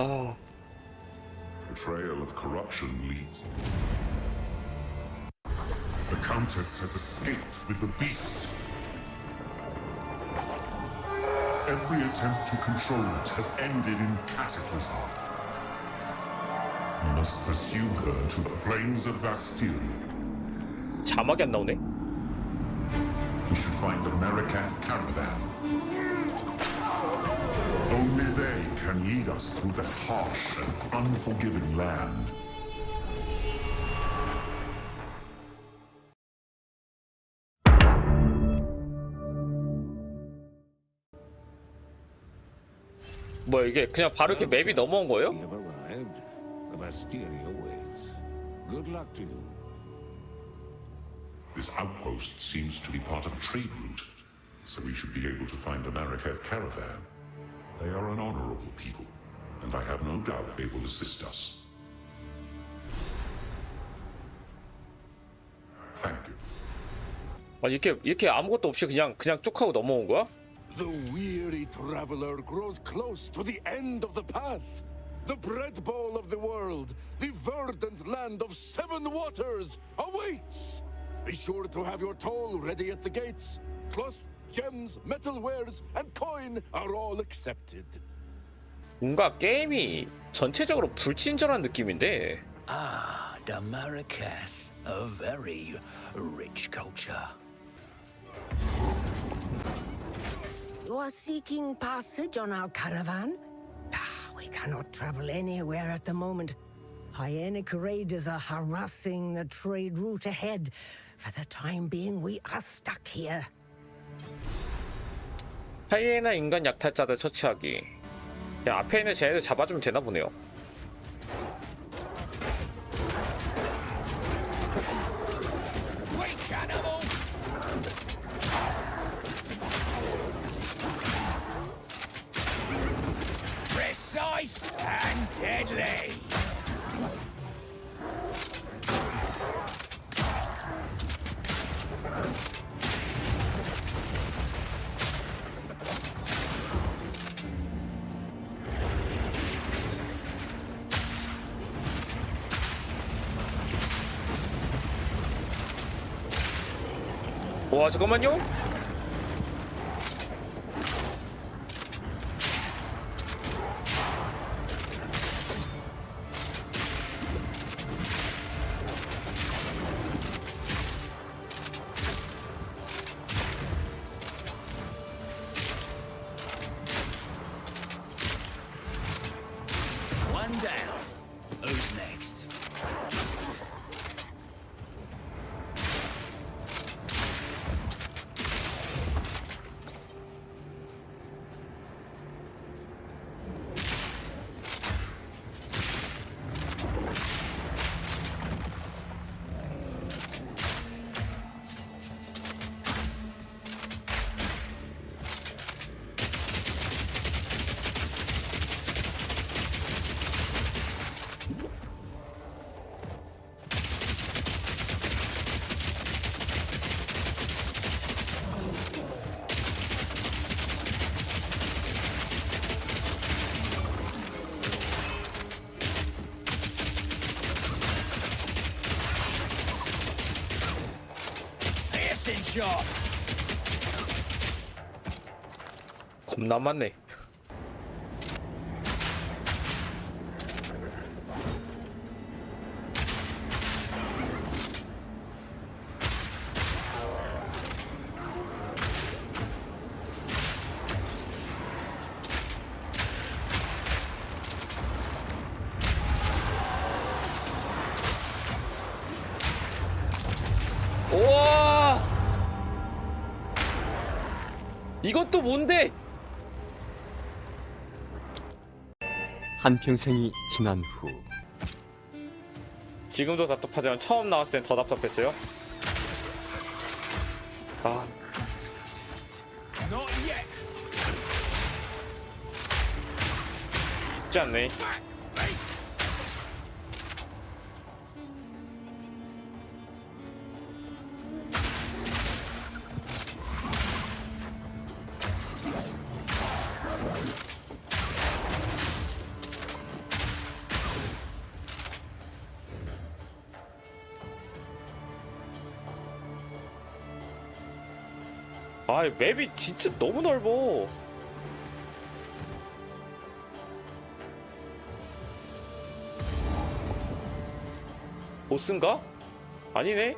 아, The trail of corruption leads. The Countess has escaped with the beast. Every attempt to control it has ended in cataclysm. We must pursue her to the plains of Vastirion. 자막이 안 나오네. We should find the Merikath caravan. can lead us through that harsh and unforgiving land. 뭐야 이게 그냥 바로 이렇게 맵이 넘어온 거예요? We have arrived. The Bastiria waits. Good luck to you. This outpost seems to be part of a trade route, so we should be able to find a Marikath caravan. They are an honorable people, and I have no doubt they will assist us. Thank you. 아 이렇게 이렇게 아무것도 없이 그냥 그냥 쭉 하고 넘어온 거야? The weary traveler grows close to the end of the path. The bread bowl of the world, the verdant land of seven waters, awaits. Be sure to have your toll ready at the gates. Cloth, gems, metalwares, and coin are all accepted. 뭔가 게임이 전체적으로 불친절한 느낌인데 Ah, the Marrakesh, a very rich culture. You are seeking passage on our caravan? Ah, we cannot travel anywhere at the moment. Hyenic raiders are harassing the trade route ahead. For the time being, we are stuck here. 하이에나 인간 약탈자들 처치하기. 야 앞에 있는 쟤네들 잡아주면 되나 보네요. Precise and deadly. 와 잠깐만요. 겁나 많네. 이것도 뭔데? 한평생이 지난 후 지금도 답답하지만 처음 나왔을 땐 더 답답했어요. 아. 쉽지 않네. 아 맵이 진짜 너무 넓어 보스인가? 아니네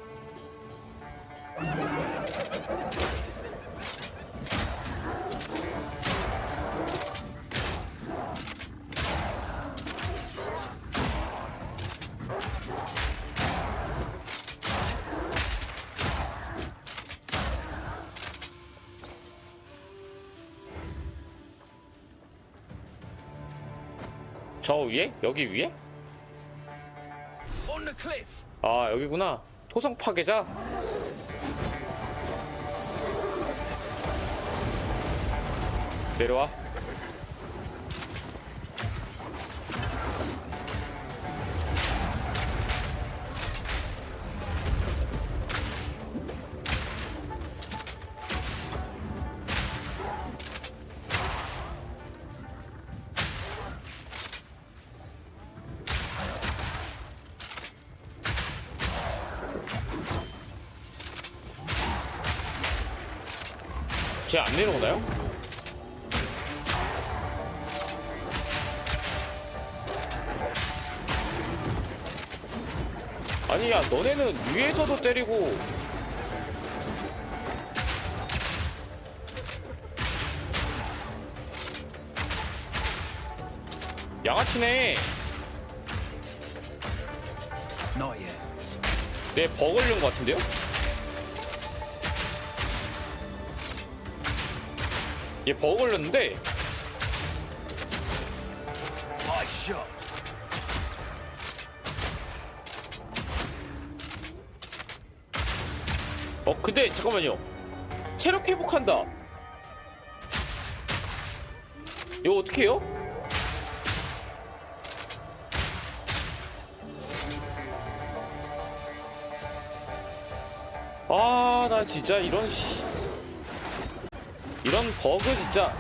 여기 위에? 아 여기구나. 토성 파괴자? 내려와 안 내려오나요? 아니 야 너네는 위에서도 때리고 양아치네. 내 버그 걸린 것 같은데요? 얘 버그 걸렸는데. 어 근데 잠깐만요 체력 회복한다 이거 어떻게 해요? 아 나 진짜 이런 씨 이런 버그 진짜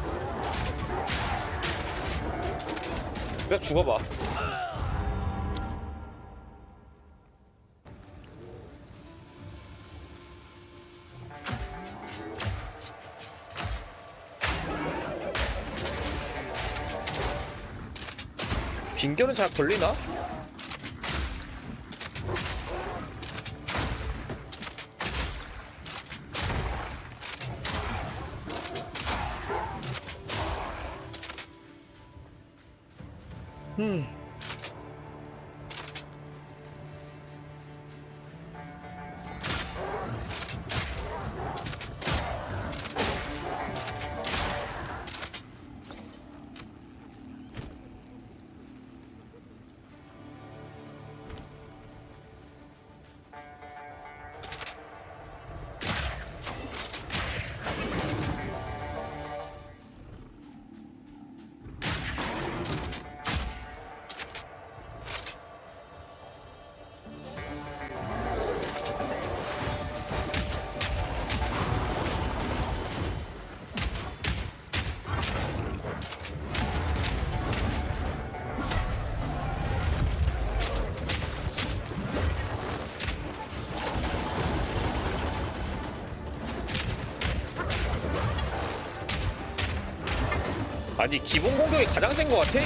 그냥 죽어봐 빙결은 잘 걸리나? 아니 기본 공격이 가장 센 것 같아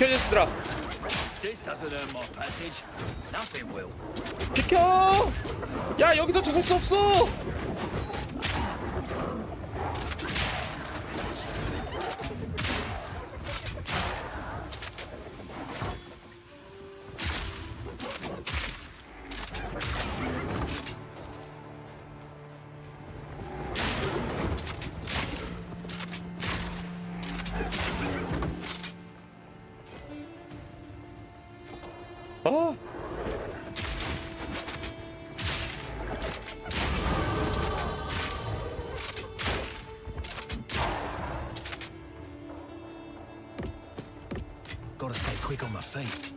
비켜 will. 비켜 야 여기서 죽을 수 없어 아 Gotta stay quick on my feet.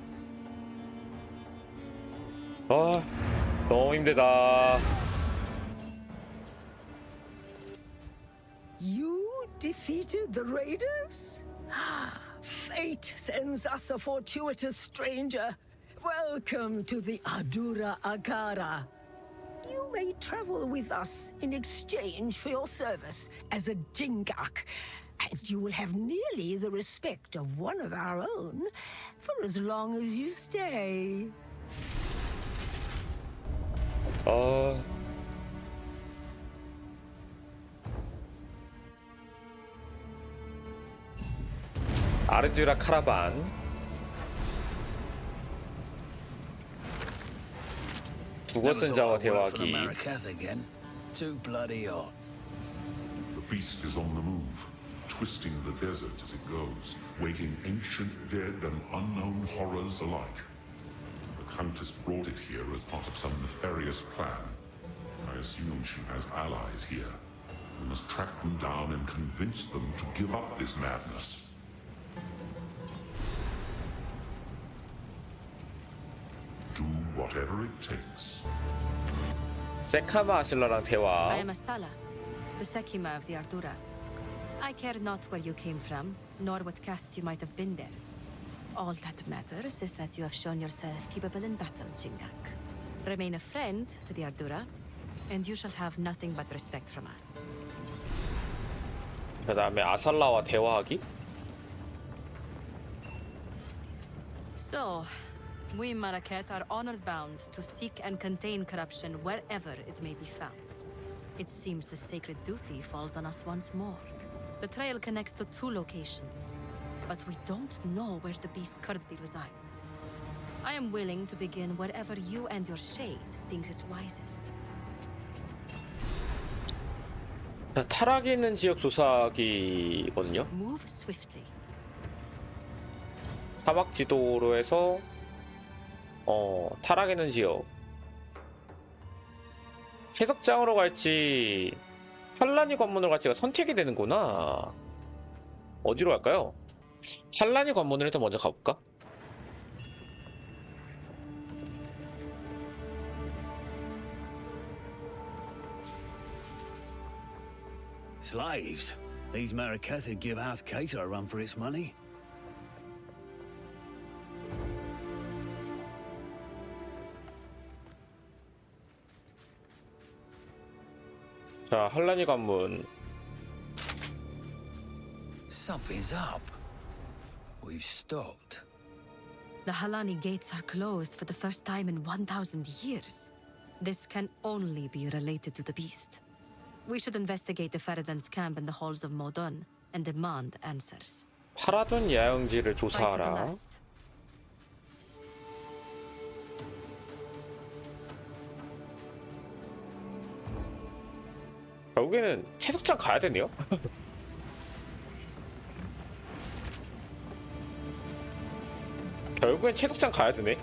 아, 너무 힘들다. You defeated the raiders? Fate sends us a fortuitous stranger. Welcome to the Adura Agara. You may travel with us in exchange for your service as a Jingak, and you will have nearly the respect of one of our own for as long as you stay. 아, 아르주라 카라반. Never 죽었은 thought 자와 I'd work for the 대화하기. Marikath again. Too bloody hot. The beast is on the move, twisting the desert as it goes, waking ancient dead and unknown horrors alike. The Countess brought it here as part of some nefarious plan. I assume she has allies here. We must track them down and convince them to give up this madness. whatever it takes. 세카마 아실라랑 I 대화. am Asala, the Sekima of the Ardura. I care not where you came from, nor what caste you might have been there. All that matters is that you have shown yourself capable in battle, Jingak. Remain a friend to the Ardura, and you shall have nothing but respect from us. 그 다음에 아살라와 대화하기. So, we Maraket are honored bound to seek and contain corruption wherever it may be found. It seems the sacred duty falls on us once more. The trail connects to two locations, but we don't know where the beast currently resides. I am willing to begin wherever you and your shade thinks is wisest. 자, 타락이 있는 지역 조사하기거든요. Move swiftly. 사막 지도로 해서 어 타락 있는 지역. 해석장으로 갈지 한란이 관문으로 갈지가 선택이 되는구나. 어디로 갈까요? 한란이 관문을 일단 먼저 가볼까? Slaves. These Marikath would give House Cater a run for its money. 자, 한란이 관문. Something's up. We've stopped. The Halani gates are closed for the first time in 1,000 years. This can only be related to the beast. We should investigate the Feridan's camp in the halls of Modon and demand answers. 파라돈 야영지를 Fight to the 조사하라. last. 결국에는 채석장 가야 되네요. 결국엔 채석장 가야 되네.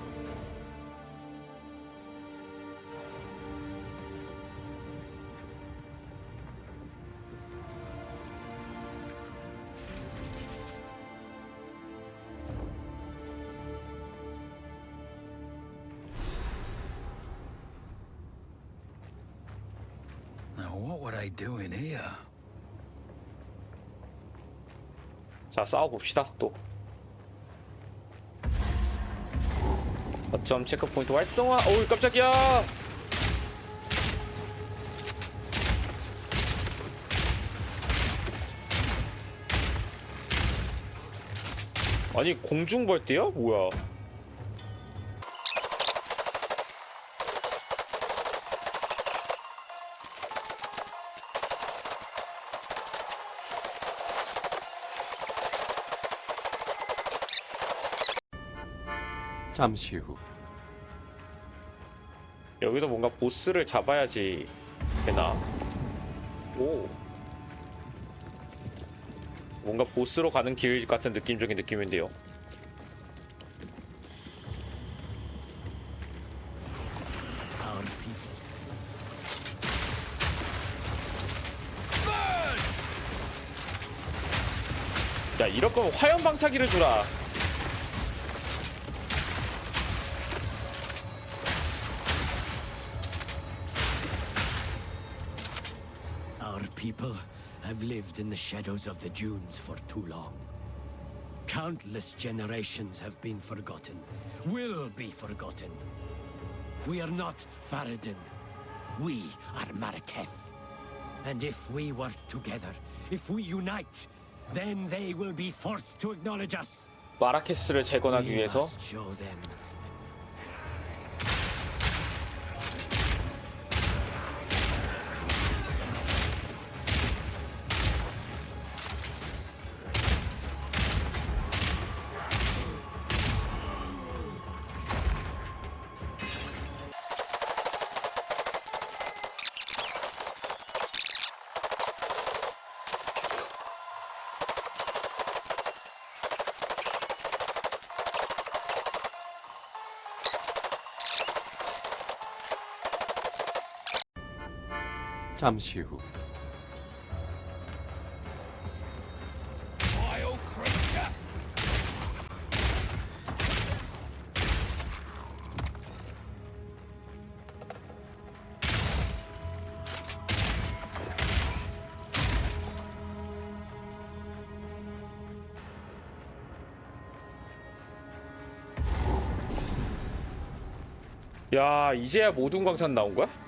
Now, what were they doing here? 자 싸워봅시다 또 어쩜 체크 포인트 활성화 어우 깜짝이야 아니 공중 벌떼야? 뭐야? 잠시 후 여기도 뭔가 보스를 잡아야지 되나? 오. 뭔가 보스로 가는 길 같은 느낌적인 느낌인데요. 야 이럴 거면 화염 방사기를 주라. have lived in the shadows of the dunes for too long. Countless generations have been forgotten, will be forgotten. We are not Faradin. We are Maraketh. And if we work together, if we unite, then they will be forced to acknowledge us. 마라케스를 재건하기 We 위해서 잠시 후 야 이제야 모든 광산 나온 거야?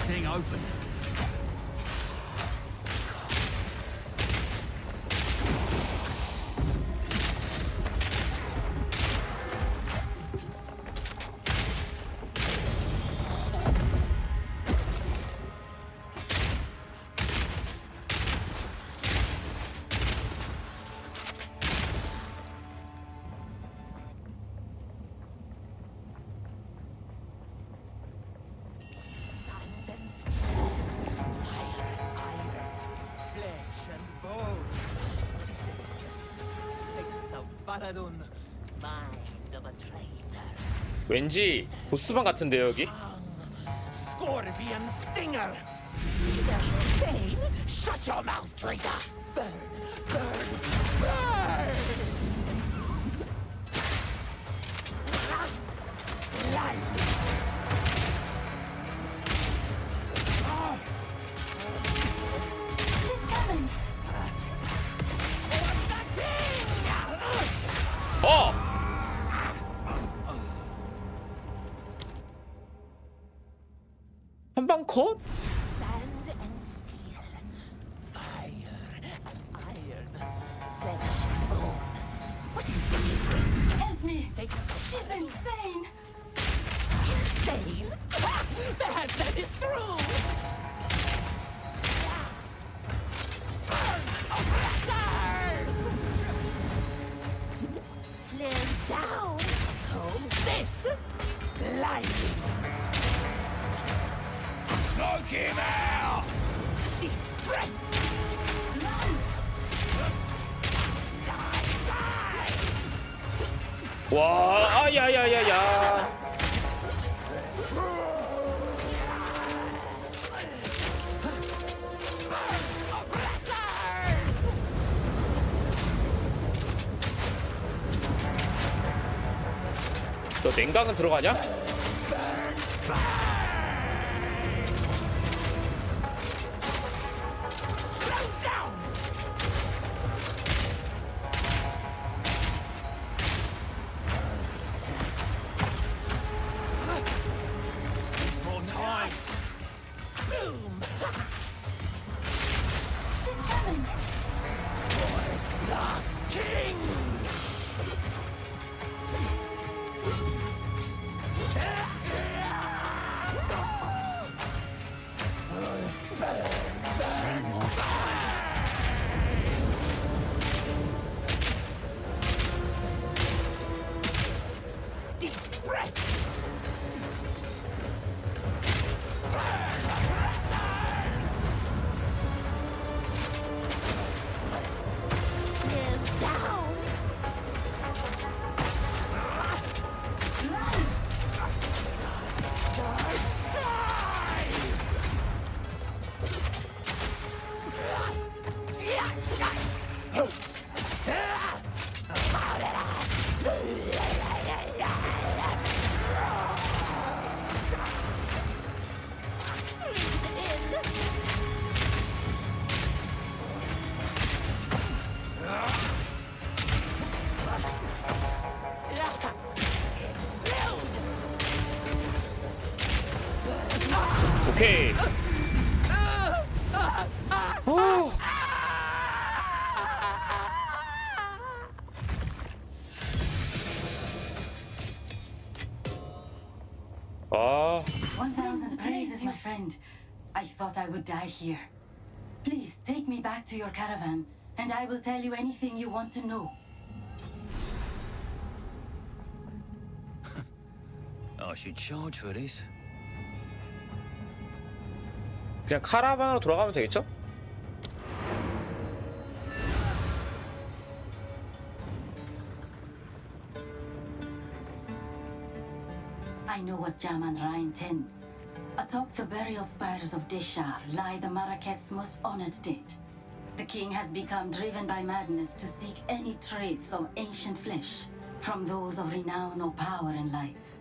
This thing open. 왠지 보스방 같은데요 여기? 너 냉각은 들어가냐? friend. I thought I would die here. Please take me back to your caravan, and I will tell you anything you want to know. I should charge for this. 그냥 카라반으로 돌아가면 되겠죠? I know what Jaman Ra intends. Atop the burial spires of Deshar lie the Maraket's most honored dead. The king has become driven by madness to seek any trace of ancient flesh from those of renown or power in life.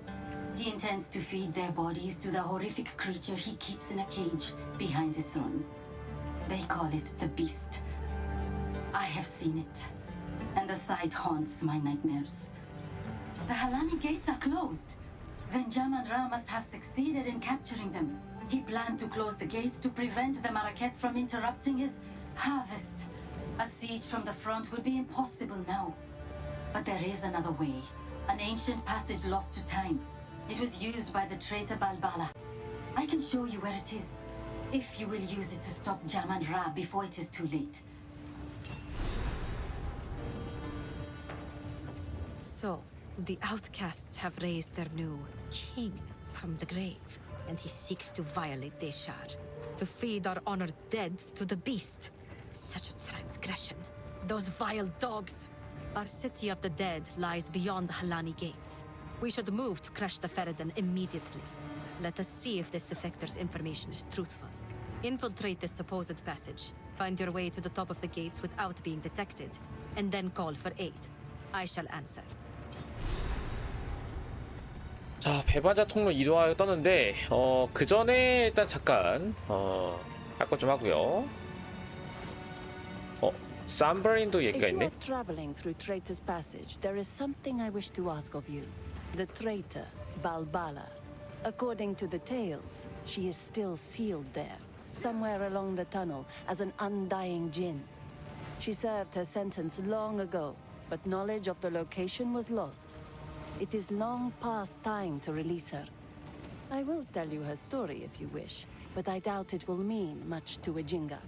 He intends to feed their bodies to the horrific creature he keeps in a cage behind his throne. They call it the Beast. I have seen it, and the sight haunts my nightmares. The Halani gates are closed. Then Jaman Ra must have succeeded in capturing them. He planned to close the gates to prevent the Maraket from interrupting his harvest. A siege from the front would be impossible now. But there is another way. An ancient passage lost to time. It was used by the traitor Balbala. I can show you where it is. If you will use it to stop Jaman Ra before it is too late. So, the outcasts have raised their new king from the grave, and he seeks to violate Deshar, to feed our honored dead to the beast. Such a transgression. Those vile dogs! Our city of the dead lies beyond the Halani gates. We should move to crush the Feridun immediately. Let us see if this defector's information is truthful. Infiltrate this supposed passage, find your way to the top of the gates without being detected, and then call for aid. I shall answer. 자, 배반자 통로 이동하여 떴는데, 어, 그 전에 일단 잠깐, 어, 할것좀 하고요. 어, 쌈버린도 얘기가 If you 있네. are traveling through Traitor's Passage, there is something I wish to ask of you. The traitor, Balbala. According to the tales, she is still sealed there, somewhere along the tunnel, as an undying jinn. She served her sentence long ago, but knowledge of the location was lost. It is long past time to release her. I will tell you her story if you wish, but I doubt it will mean much to a Jingak.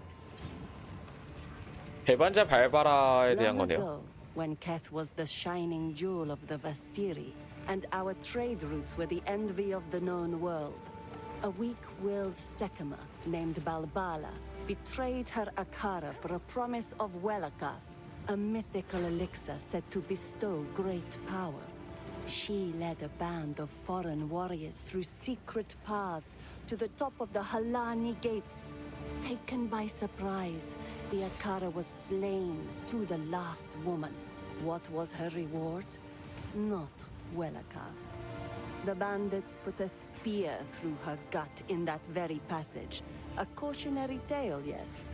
배반자 발바라에 대한 Long 거네요. ago, when Keth was the shining jewel of the Vastiri, and our trade routes were the envy of the known world, a weak-willed Sekema named Balbala betrayed her Akara for a promise of Welakath, a mythical elixir said to bestow great power. She led a band of foreign warriors through secret paths to the top of the Halani gates. Taken by surprise, the Akara was slain to the last woman. What was her reward? Not Welakav. The bandits put a spear through her gut in that very passage. A cautionary tale, yes.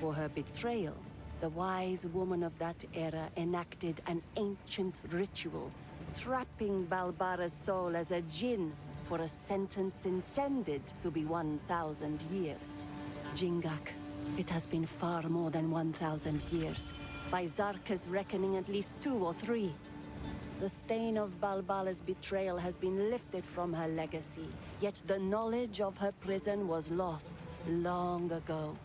For her betrayal, the wise woman of that era enacted an ancient ritual, trapping Balbara's soul as a jinn for a sentence intended to be 1,000 years. Jingak, it has been far more than 1,000 years. By Zarka's reckoning, at least two or three. The stain of Balbala's betrayal has been lifted from her legacy, yet the knowledge of her prison was lost long ago.